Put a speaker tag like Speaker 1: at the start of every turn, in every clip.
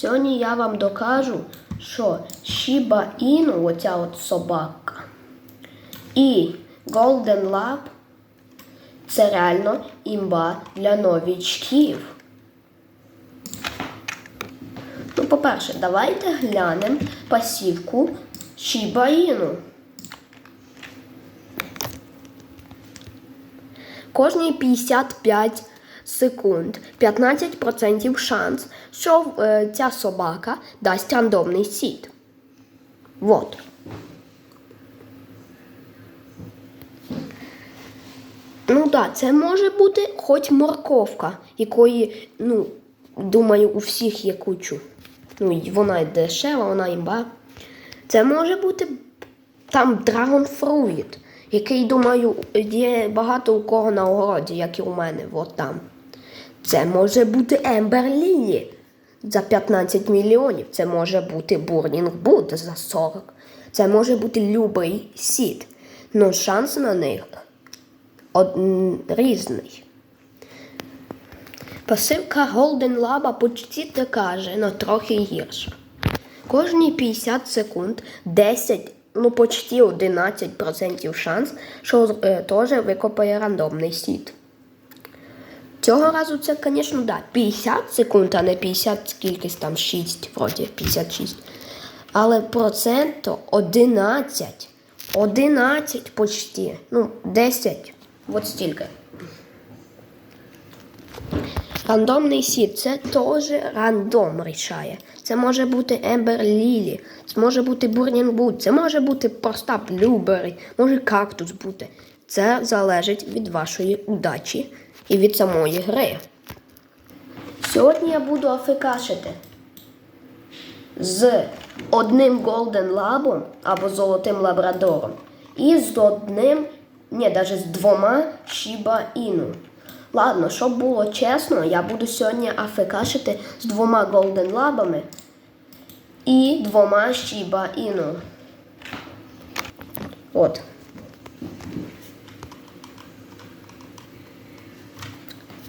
Speaker 1: Сьогодні я вам докажу, що Shiba Inu, оця от собака, і Golden Lab це реально імба для новічків. Ну, по-перше, давайте глянемо пасівку Shiba Inu. Кожні 55 секунд 15% шанс, що е, ця собака дасть рандомний сід. Вот. Ну так, це може бути хоч морковка, якої, ну, думаю, у всіх є кучу. Ну, вона дешева, вона імба. Це може бути там Fruit, який, думаю, є багато у кого на огороді, як і у мене, от там. Це може бути Ембер Лілі за 15 мільйонів. Це може бути Бурнінг Буд за 40. Це може бути любий сід. Ну шанс на них од... різний. Пасивка Golden Lab почти така же, але трохи гірша. Кожні 50 секунд 10, ну почти 11% шанс, що е, теж викопає рандомний сід. Цього разу це, звісно, да, 50 секунд, а не 50 скількись там 6, вроді 56. Але процент то 11. 11 почти. Ну, 10. От стільки. Рандомний сід це теж рандом рішає. Це може бути Ембер Лілі, це може бути Бурнінг Буд, це може бути проста Блюбері, може кактус бути. Це залежить від вашої удачі і від самої гри. Сьогодні я буду афекашити з одним Golden Лабом або золотим лабрадором і з одним, ні, навіть з двома Shiba Inu. Ладно, щоб було чесно, я буду сьогодні афекашити з двома Golden Лабами і двома Shiba Inu. От.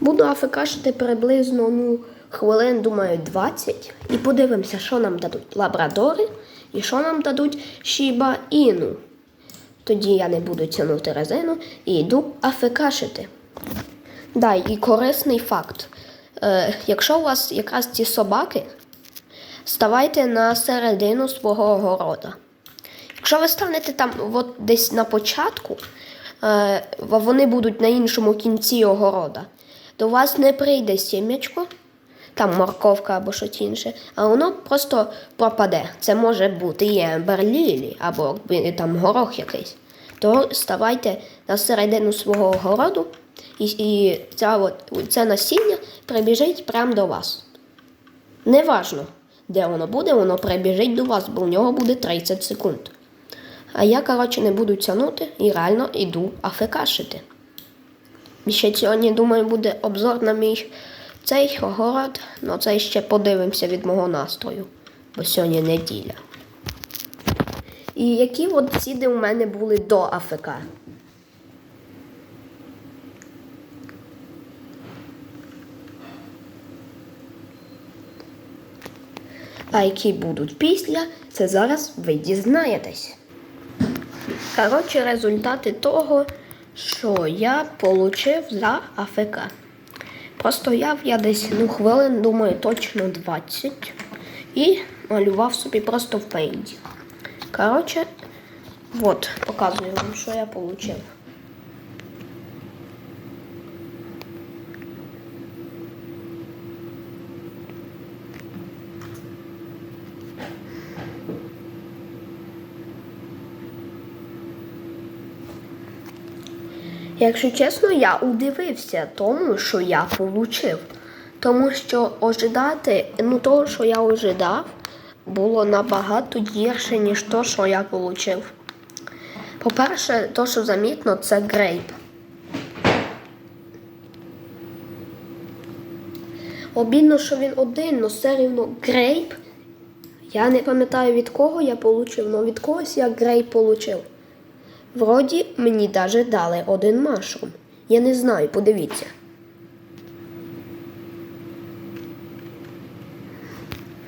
Speaker 1: Буду афекашити приблизно ну, хвилин, думаю, 20. І подивимося, що нам дадуть лабрадори і що нам дадуть Shiba Inu. Тоді я не буду тягнути резину і йду афекашити. Да, і корисний факт. Е, якщо у вас якраз ці собаки, ставайте на середину свого огорода. Якщо ви станете там от десь на початку, е, вони будуть на іншому кінці огорода, у вас не прийде сім'ячко, там морковка або щось інше, а воно просто пропаде. Це може бути і емберлілі або там горох якийсь. То ставайте на середину свого огороду, і, і ця от, це насіння прибіжить прямо до вас. Неважно, де воно буде, воно прибіжить до вас, бо в нього буде 30 секунд. А я, коротше, не буду тягнути і реально йду афекашити. Ще сьогодні, думаю, буде обзор на мій цей огород, але це ще подивимося від мого настрою, бо сьогодні неділя. І які от сіди у мене були до АФК? А які будуть після, це зараз ви дізнаєтесь. Коротше, результати того, що я отримав за АФК. Простояв я десь ну, хвилин, думаю, точно 20. І малював собі просто в пейнті. Коротше, от, показую вам, що я отримав. Якщо чесно, я удивився тому, що я отримав. Тому що ожидати, ну того, що я ожидав, було набагато гірше, ніж то, що я отримав. По-перше, то, що замітно, це грейп. Обідно, що він один, але все рівно грейп. Я не пам'ятаю від кого я отримав, але від когось я грейп отримав. Вроді мені даже дали один машрум. Я не знаю, подивіться.